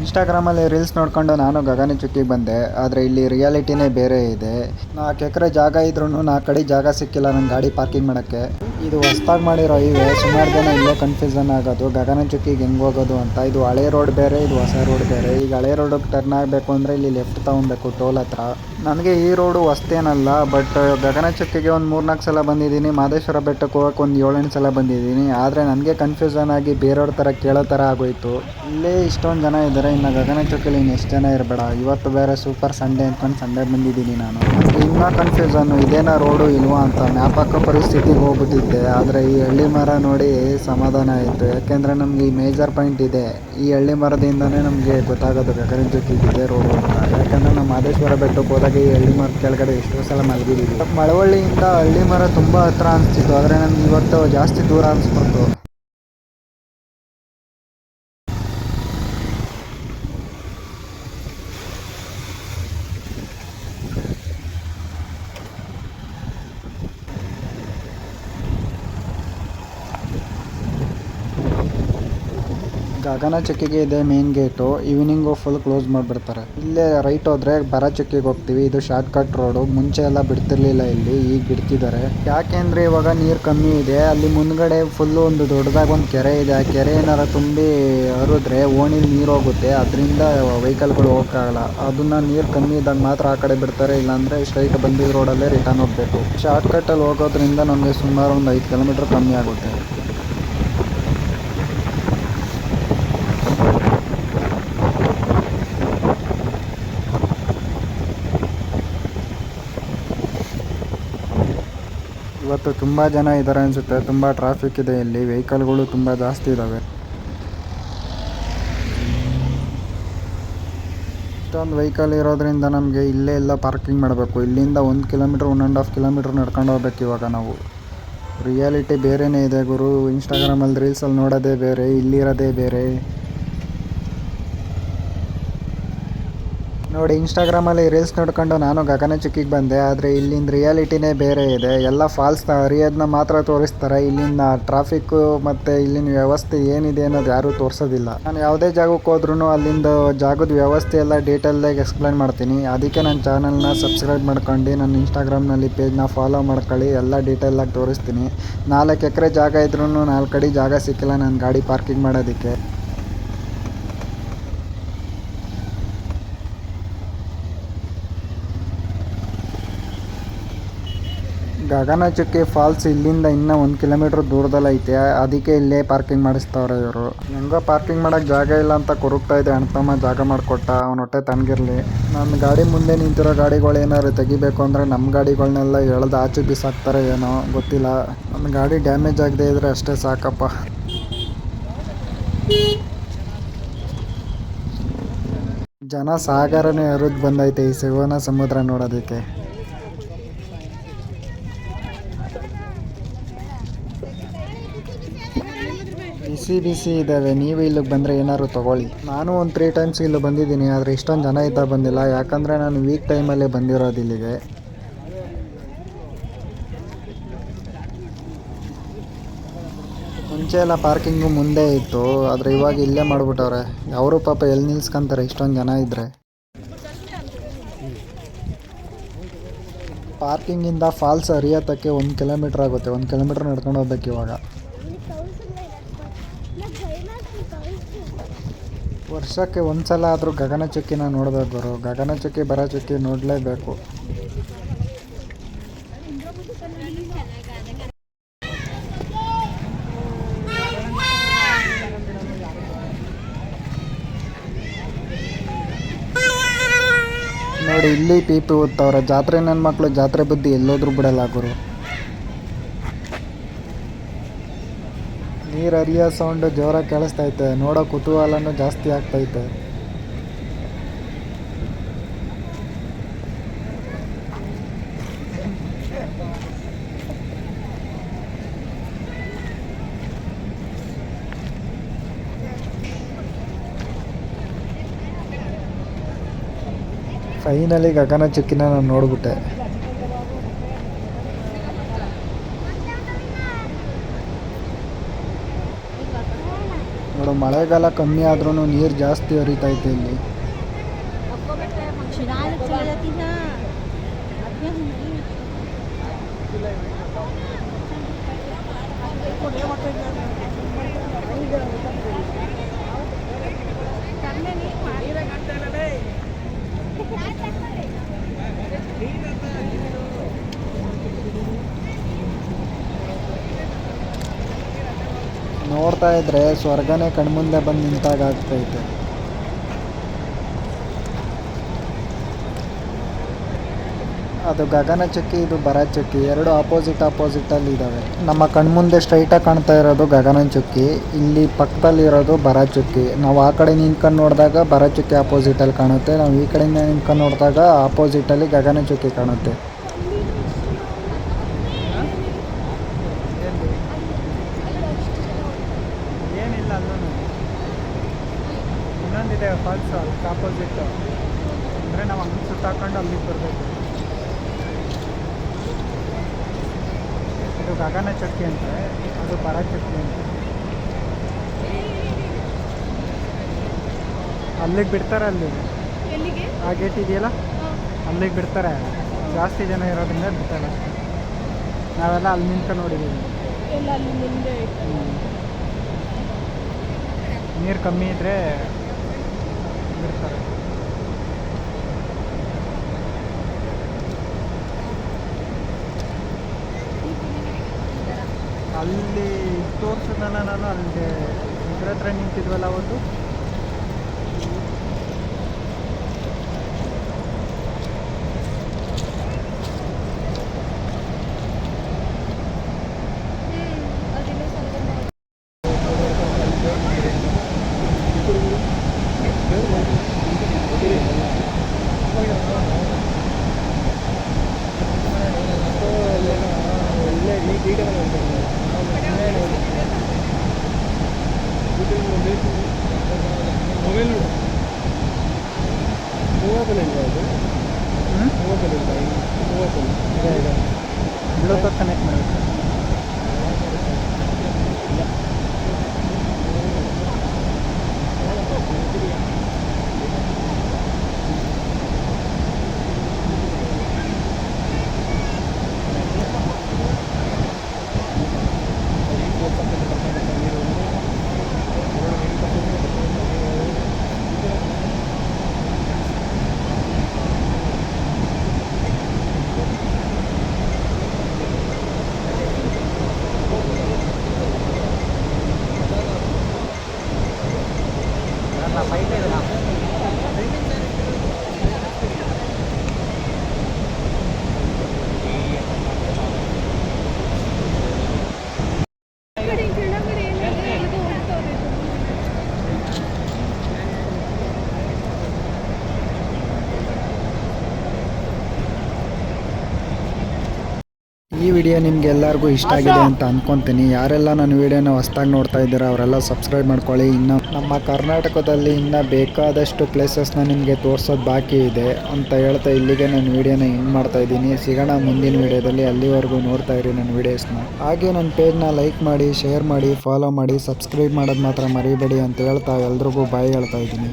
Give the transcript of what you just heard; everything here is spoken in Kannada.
ಇನ್ಸ್ಟಾಗ್ರಾಮಲ್ಲಿ ರೀಲ್ಸ್ ನೋಡ್ಕೊಂಡು ನಾನು ಗಗನಚುಕ್ಕಿಗೆ ಬಂದೆ, ಆದರೆ ಇಲ್ಲಿ ರಿಯಾಲಿಟಿನೇ ಬೇರೆ ಇದೆ. ನಾಲ್ಕು ಎಕರೆ ಜಾಗ ಇದ್ರೂ ನಾಲ್ಕು ಕಡೆ ಜಾಗ ಸಿಕ್ಕಿಲ್ಲ ನನ್ನ ಗಾಡಿ ಪಾರ್ಕಿಂಗ್ ಮಾಡೋಕ್ಕೆ. ಇದು ಹೊಸ್ದಾಗಿ ಮಾಡಿರೋ ಹೈವೇ ಸುಮಾರು ಜನ ಇಲ್ಲೇ ಕನ್ಫ್ಯೂಷನ್ ಆಗೋದು. ಗಗನಚುಕ್ಕಿಗೆ ಹೆಂಗೆ ಹೋಗೋದು ಅಂತ. ಇದು ಹಳೆ ರೋಡ್ ಬೇರೆ, ಇದು ಹೊಸ ರೋಡ್ ಬೇರೆ. ಈಗ ಹಳೆ ರೋಡಿಗೆ ಟರ್ನ್ ಆಗಬೇಕು ಅಂದರೆ ಇಲ್ಲಿ ಲೆಫ್ಟ್ ತೊಗೊಬೇಕು ಟೋಲ್ ಹತ್ರ. ನನಗೆ ಈ ರೋಡು ಹೊಸ್ತೇನಲ್ಲ ಬಟ್ ಗಗನಚುಕ್ಕಿಗೆ ಒಂದು ಮೂರ್ನಾಲ್ಕು ಸಲ ಬಂದಿದ್ದೀನಿ, ಮಾದೇಶ್ವರ ಬೆಟ್ಟಕ್ಕೆ ಹೋಗೋಕೆ ಒಂದು ಏಳೆಂಟು ಸಲ ಬಂದಿದ್ದೀನಿ. ಆದರೆ ನನಗೆ ಕನ್ಫ್ಯೂಷನ್ ಆಗಿ ಬೇರೆಯವ್ರ ಥರ ಕೇಳೋ ಥರ ಆಗೋಯ್ತು. ಇಲ್ಲೇ ಇಷ್ಟೊಂದು ಜನ ಇದ್ದಾರೆ ಇನ್ನು ಗಗನಚುಕ್ಕಿಲಿ ಇನ್ನು ಎಷ್ಟು ಜನ ಇರಬೇಡ. ಇವತ್ತು ಬೇರೆ ಸೂಪರ್ ಸಂಡೇ ಅಂದ್ಕೊಂಡು ಸಂಡೇ ಬಂದಿದ್ದೀನಿ ನಾನು. ಇನ್ನೂ ಕನ್ಫ್ಯೂಷನ್ನು ಇದೇನಾ ರೋಡು ಇಲ್ವಾ ಅಂತ ಮ್ಯಾಪ್ ಹಾಕೋ ಪರಿಸ್ಥಿತಿಗೆ ಹೋಗ್ಬಿಟ್ಟಿದ್ದೆ ಆದರೆ ಈ ಹಳ್ಳಿ ಮರ ನೋಡಿ ಸಮಾಧಾನ ಆಯಿತು. ಯಾಕೆಂದರೆ ನಮಗೆ ಈ ಮೇಜರ್ ಪಾಯಿಂಟ್ ಇದೆ. ಈ ಹಳ್ಳಿ ಮರದಿಂದನೇ ನಮಗೆ ಗೊತ್ತಾಗೋದು ಇದೆ ರೋಡು ಅಂತ. ಯಾಕಂದರೆ ನಮ್ಮ ಮಾದೇಶ್ವರ ಬೆಟ್ಟಕ್ಕೆ ಹೋದಾಗ ಈ ಹಳ್ಳಿ ಮರದ ಕೆಳಗಡೆ ಎಷ್ಟೋ ಸಲ ಮಲಗಿದ್ದೀವಿ. ಮಳವಳ್ಳಿಯಿಂದ ಹಳ್ಳಿ ಮರ ತುಂಬ ಹತ್ರ ಅನಿಸ್ತಿತ್ತು. ಆದರೆ ನನಗೆ ಇವತ್ತು ಜಾಸ್ತಿ ದೂರ ಅನಿಸ್ಬಿಡ್ತು. ಗಗನ ಚಕ್ಕಿಗೆ ಇದೆ main gate evening full close ಮಾಡಿಬಿಡ್ತಾರೆ. ಇಲ್ಲೇ ರೈಟ್ ಹೋದ್ರೆ ಚಕ್ಕಿಗೆ ಹೋಗ್ತೀವಿ. ಇದು ಶಾರ್ಟ್ ಕಟ್ ರೋಡು ಮುಂಚೆ ಎಲ್ಲ ಬಿಡ್ತಿರ್ಲಿಲ್ಲ ಇಲ್ಲಿ, ಈಗ ಬಿಡ್ತಿದ್ದಾರೆ. ಯಾಕೆಂದ್ರೆ ಇವಾಗ ನೀರು ಕಮ್ಮಿ ಇದೆ. ಅಲ್ಲಿ ಮುಂದ್ಗಡೆ ಫುಲ್ಲು ಒಂದು ದೊಡ್ಡದಾಗಿ ಒಂದು ಕೆರೆ ಇದೆ. ಆ ಕೆರೆ ಏನಾರ ತುಂಬಿ ಹರಿದ್ರೆ ಓಣಿಲಿ ನೀರು ಹೋಗುತ್ತೆ. ಅದರಿಂದ ವೆಹಿಕಲ್ಗಳು ಹೋಗಕ್ಕಾಗಲ್ಲ ಅದನ್ನ ನೀರು ಕಮ್ಮಿ ಇದ್ದಾಗ ಮಾತ್ರ ಆ ಕಡೆ ಬಿಡ್ತಾರೆ. ಇಲ್ಲಾಂದ್ರೆ ಸ್ಟ್ರೈಟ್ ಬಂದಿದ್ದ ರೋಡಲ್ಲೇ ರಿಟರ್ನ್ ಹೋಗ್ಬೇಕು. ಶಾರ್ಟ್ ಕಟ್ಟಲ್ಲಿ ಹೋಗೋದ್ರಿಂದ ನಮಗೆ ಸುಮಾರು ಒಂದು ಐದು ಕಿಲೋಮೀಟರ್ ಕಮ್ಮಿ ಆಗುತ್ತೆ. ಇವತ್ತು ತುಂಬ ಜನ ಇದ್ದಾರೆ ಅನಿಸುತ್ತೆ. ತುಂಬ ಟ್ರಾಫಿಕ್ ಇದೆ ಇಲ್ಲಿ. ವೆಹಿಕಲ್ಗಳು ತುಂಬ ಜಾಸ್ತಿ ಇದ್ದಾವೆ ಇಷ್ಟೊಂದು ವೆಹಿಕಲ್ ಇರೋದ್ರಿಂದ ನಮಗೆ ಇಲ್ಲೇ ಎಲ್ಲ ಪಾರ್ಕಿಂಗ್ ಮಾಡಬೇಕು. ಇಲ್ಲಿಂದ ಒಂದು kilometre one and half kilometre ನಡ್ಕೊಂಡು ಹೋಗ್ಬೇಕು ಇವಾಗ ನಾವು. ರಿಯಾಲಿಟಿ ಬೇರೆಯೇ ಇದೆ ಗುರು. ಇನ್ಸ್ಟಾಗ್ರಾಮಲ್ಲಿ ರೀಲ್ಸಲ್ಲಿ ನೋಡೋದೇ ಬೇರೆ, ಇಲ್ಲಿರೋದೇ ಬೇರೆ. ನೋಡಿ ಇನ್ಸ್ಟಾಗ್ರಾಮಲ್ಲಿ ರೀಲ್ಸ್ ನೋಡ್ಕೊಂಡು ನಾನು ಗಗನ ಗಗನಚುಕ್ಕಿಗೆ ಬಂದೆ. ಆದರೆ ಇಲ್ಲಿಂದ ರಿಯಾಲಿಟಿನೇ ಬೇರೆ ಇದೆ. ಎಲ್ಲ ಫಾಲ್ಸ್ ಹರಿಯೋದನ್ನ ಮಾತ್ರ ತೋರಿಸ್ತಾರೆ. ಇಲ್ಲಿನ ಟ್ರಾಫಿಕ್ಕು ಮತ್ತು ಇಲ್ಲಿನ ವ್ಯವಸ್ಥೆ ಏನಿದೆ ಅನ್ನೋದು ಯಾರೂ ತೋರಿಸೋದಿಲ್ಲ. ನಾನು ಯಾವುದೇ ಜಾಗಕ್ಕೆ ಹೋದ್ರೂ ಅಲ್ಲಿಂದ ಜಾಗದ ವ್ಯವಸ್ಥೆ ಎಲ್ಲ ಡೀಟೇಲ್ದಾಗಿ ಎಕ್ಸ್ಪ್ಲೈನ್ ಮಾಡ್ತೀನಿ. ಅದಕ್ಕೆ ನನ್ನ ಚಾನಲ್ನ ಸಬ್ಸ್ಕ್ರೈಬ್ ಮಾಡ್ಕೊಂಡು, ನನ್ನ ಇನ್ಸ್ಟಾಗ್ರಾಮ್ನಲ್ಲಿ ಪೇಜ್ನ ಫಾಲೋ ಮಾಡ್ಕೊಳ್ಳಿ. ಎಲ್ಲ ಡೀಟೇಲಾಗಿ ತೋರಿಸ್ತೀನಿ. ನಾಲ್ಕು ಎಕರೆ ಜಾಗ ಇದ್ರೂ ನಾಲ್ಕು ಕಡೆ ಜಾಗ ಸಿಕ್ಕಿಲ್ಲ. ನನ್ನ ಗಾಡಿ ಪಾರ್ಕಿಂಗ್ ಮಾಡೋದಕ್ಕೆ. ಗಗನಚುಕ್ಕಿ ಫಾಲ್ಸ್ ಇಲ್ಲಿಂದ ಇನ್ನೂ ಒಂದು ಕಿಲೋಮೀಟ್ರ್ ದೂರದಲ್ಲಿ ಐತೆ ಅದಕ್ಕೆ ಇಲ್ಲೇ ಪಾರ್ಕಿಂಗ್ ಮಾಡಿಸ್ತವ್ರೆ ಇವರು. ಹೆಂಗೋ ಪಾರ್ಕಿಂಗ್ ಮಾಡೋಕ್ಕೆ ಜಾಗ ಇಲ್ಲ ಅಂತ ಕೊರಗ್ತಾ ಇದೆ ಅಣ್ತಮ್ಮ ಜಾಗ ಮಾಡಿಕೊಟ್ಟ. ಅವನ ಹೊಟ್ಟೆ ತಣ್ಣಗಿರಲಿ ನನ್ನ ಗಾಡಿ ಮುಂದೆ ನಿಂತಿರೋ ಗಾಡಿಗಳು ಏನಾದ್ರು ತೆಗಿಬೇಕು ಅಂದರೆ ನಮ್ಮ ಗಾಡಿಗಳನ್ನೆಲ್ಲ ಎಳ್ದು ಆಚೆ ಬಿಸಾಕ್ತಾರೆ ಏನೋ ಗೊತ್ತಿಲ್ಲ. ನನ್ನ ಗಾಡಿ ಡ್ಯಾಮೇಜ್ ಆಗದೆ ಇದ್ರೆ ಅಷ್ಟೇ ಸಾಕಪ್ಪ. ಜನ ಸಾಗರನೇ ಹರಿದು ಬಂದೈತೆ ಈ ಶಿವನ ಸಮುದ್ರ ನೋಡೋದಕ್ಕೆ. ಬಿಸಿ ಬಿಸಿ ಇದ್ದಾವೆ, ನೀವು ಇಲ್ಲಿಗೆ ಬಂದರೆ ಏನಾದ್ರು ತೊಗೊಳ್ಳಿ. ನಾನು ಒಂದು ತ್ರೀ ಟೈಮ್ಸ್ ಇಲ್ಲಿ ಬಂದಿದ್ದೀನಿ, ಆದರೆ ಇಷ್ಟೊಂದು ಜನ ಇದ್ದ ಬಂದಿಲ್ಲ. ಯಾಕಂದರೆ ನಾನು ವೀಕ್ ಟೈಮಲ್ಲೇ ಬಂದಿರೋದು ಇಲ್ಲಿಗೆ. ಮುಂಚೆ ಎಲ್ಲ ಪಾರ್ಕಿಂಗು ಮುಂದೆ ಇತ್ತು, ಆದರೆ ಇವಾಗ ಇಲ್ಲೇ ಮಾಡಿಬಿಟ್ಟವ್ರೆ. ಅವರು ಪಾಪ ಎಲ್ಲಿ ನಿಲ್ಸ್ಕೊಂತಾರೆ ಇಷ್ಟೊಂದು ಜನ ಇದ್ದರೆ ಪಾರ್ಕಿಂಗಿಂದ ಫಾಲ್ಸ್ ಹರಿಯತ್ತಕ್ಕೆ ಒಂದು ಕಿಲೋಮೀಟ್ರ್ ಆಗುತ್ತೆ, ಒಂದು ಕಿಲೋಮೀಟ್ರ್ ನಡ್ಕೊಂಡು ಹೋಗ್ಬೇಕು ಇವಾಗ. ವರ್ಷಕ್ಕೆ ಒಂದು ಸಲ ಆದರೂ ಗಗನಚುಕ್ಕಿನ ನೋಡಬೇಕು ಅವರು ಗಗನಚುಕ್ಕಿ ಬರಚುಕ್ಕಿ ನೋಡಲೇಬೇಕು. ನೋಡಿ, ಇಲ್ಲಿ ಪೀಪಿ ಓದ್ತವ್ರೆ ಜಾತ್ರೆ ನನ್ನ ಮಕ್ಕಳು ಜಾತ್ರೆ ಬುದ್ಧಿ ಎಲ್ಲೋದ್ರೂ ಬಿಡಲ್ಲ ಗುರು. ನೀರು ಹರಿಯೋ ಸೌಂಡ್ ಜೋರಾಗಿ ಕೇಳಿಸ್ತೈತೆ. ನೋಡೋ ಕುತೂಹಲನೂ ಜಾಸ್ತಿ ಆಗ್ತೈತೆ. ಫೈನಲಿ ಗಗನ ಚುಕ್ಕಿನ ನಾನು ನೋಡ್ಬಿಟ್ಟೆ. ಮಳೆಗಾಲ ಕಮ್ಮಿ ಆದ್ರೂ ನೀರು ಜಾಸ್ತಿ ಹರಿತೈತೆ ಇಲ್ಲಿ. ನೋಡ್ತಾ ಇದ್ರೆ ಸ್ವರ್ಗನೇ ಕಣ್ಮುಂದೆ ಬಂದು ನಿಂತಾಗ ಆಗ್ತೈತೆ. ಅದು ಗಗನಚುಕ್ಕಿ ಇದು ಬರ ಚಕ್ಕಿ. ಎರಡು ಆಪೋಸಿಟ್ ಅಲ್ಲಿ ಇದಾವೆ. ನಮ್ಮ ಕಣ್ಮುಂದೆ ಸ್ಟ್ರೈಟ್ ಆಗಿ ಕಾಣ್ತಾ ಇರೋದು ಗಗನ ಚುಕ್ಕಿ. ಇಲ್ಲಿ ಪಕ್ಕದಲ್ಲಿ ಇರೋದು ಭರಚುಕ್ಕಿ ನಾವು ಆ ಕಡೆ ನಿಂತ್ಕೊಂಡು ನೋಡಿದಾಗ ಭರಚುಕ್ಕಿ ಆಪೋಸಿಟ್ ಅಲ್ಲಿ ಕಾಣುತ್ತೆ. ನಾವು ಈ ಕಡೆಯಿಂದ ನಿಂತ್ಕೊಂಡು ನೋಡಿದಾಗ ಆಪೋಸಿಟ್ ಅಲ್ಲಿ ಗಗನಚುಕ್ಕಿ ಕಾಣುತ್ತೆ. ಫಾಲ್ಸು ಅದಕ್ಕೆ ಆಪೋಸಿಟ್ ಅಂದರೆ ನಾವು ಹಂಗೆ ಸುತ್ತಾಕೊಂಡು ಅಲ್ಲಿಗೆ ಬರಬೇಕು. ಇದು ಗಗನ ಚಕ್ಕಿ ಅಂತ ಅದು ಬರ ಚಕ್ಕಿ ಅಂತ. ಅಲ್ಲಿಗೆ ಬಿಡ್ತಾರೆ ಅಲ್ಲಿ. ಎಲ್ಲಿಗೆ? ಆ ಗೇಟ್ ಇದೆಯಲ್ಲ? ಅಲ್ಲಿಗೆ ಬಿಡ್ತಾರೆ. ಜಾಸ್ತಿ ಜನ ಇರೋದ್ರಿಂದ ಬಿಡ್ತಾರೆ ನಾವೆಲ್ಲ ಅಲ್ಲಿ ನಿಂತ ನೋಡಿದ್ದೀವಿ ನೀರು ಕಮ್ಮಿ ಇದ್ದರೆ ಬಿಡ್ತಾರೆ ಅಲ್ಲಿ ತೋರಿಸಿದ್ನಲ್ಲ ನಾನು ಅಲ್ಲಿ ಇದ್ರ ಹತ್ರ ನಿಂತಿದ್ವಲ್ಲ ಅವತ್ತು? ಇದೆ ಇದೆ ಬ್ಲೂಟೂತ್ ಕನೆಕ್ಟ್ ಮಾಡಬೇಕು ಕಡೆ ಕೆಳಗಡೆ ಏನಿದೆ ಇದು ಹೋಗ್ತವ್ರೆ ಈ ವಿಡಿಯೋ ನಿಮ್ಗೆ ಎಲ್ಲರಿಗೂ ಇಷ್ಟ ಆಗಿದೆ ಅಂತ ಅನ್ಕೊಂತೀನಿ. ಯಾರೆಲ್ಲ ನನ್ನ ವಿಡಿಯೋನ ಹೊಸ್ದಾಗಿ ನೋಡ್ತಾ ಇದ್ದೀರಾ ಅವರೆಲ್ಲ ಸಬ್ಸ್ಕ್ರೈಬ್ ಮಾಡ್ಕೊಳ್ಳಿ. ಇನ್ನು ನಮ್ಮ ಕರ್ನಾಟಕದಲ್ಲಿ ಇನ್ನೂ ಬೇಕಾದಷ್ಟು ಪ್ಲೇಸಸ್ನ ನಿಮಗೆ ತೋರಿಸೋದು ಬಾಕಿ ಇದೆ ಅಂತ ಹೇಳ್ತಾ ಇಲ್ಲಿಗೆ ನಾನು ವಿಡಿಯೋನ ಎಂಡ್ ಮಾಡ್ತಾ ಇದ್ದೀನಿ. ಸಿಗೋಣ ಮುಂದಿನ ವಿಡಿಯೋದಲ್ಲಿ ಅಲ್ಲಿವರೆಗೂ ನೋಡ್ತಾ ಇರಿ ನನ್ನ ವಿಡಿಯೋಸ್ನ. ಹಾಗೆ ನನ್ನ ಪೇಜ್ನ ಲೈಕ್ ಮಾಡಿ ಶೇರ್ ಮಾಡಿ ಫಾಲೋ ಮಾಡಿ ಸಬ್ಸ್ಕ್ರೈಬ್ ಮಾಡೋದು ಮಾತ್ರ ಮರಿಬೇಡಿ ಅಂತ ಹೇಳ್ತಾ ಎಲ್ರಿಗೂ ಬಾಯ್ ಹೇಳ್ತಾ ಇದ್ದೀನಿ.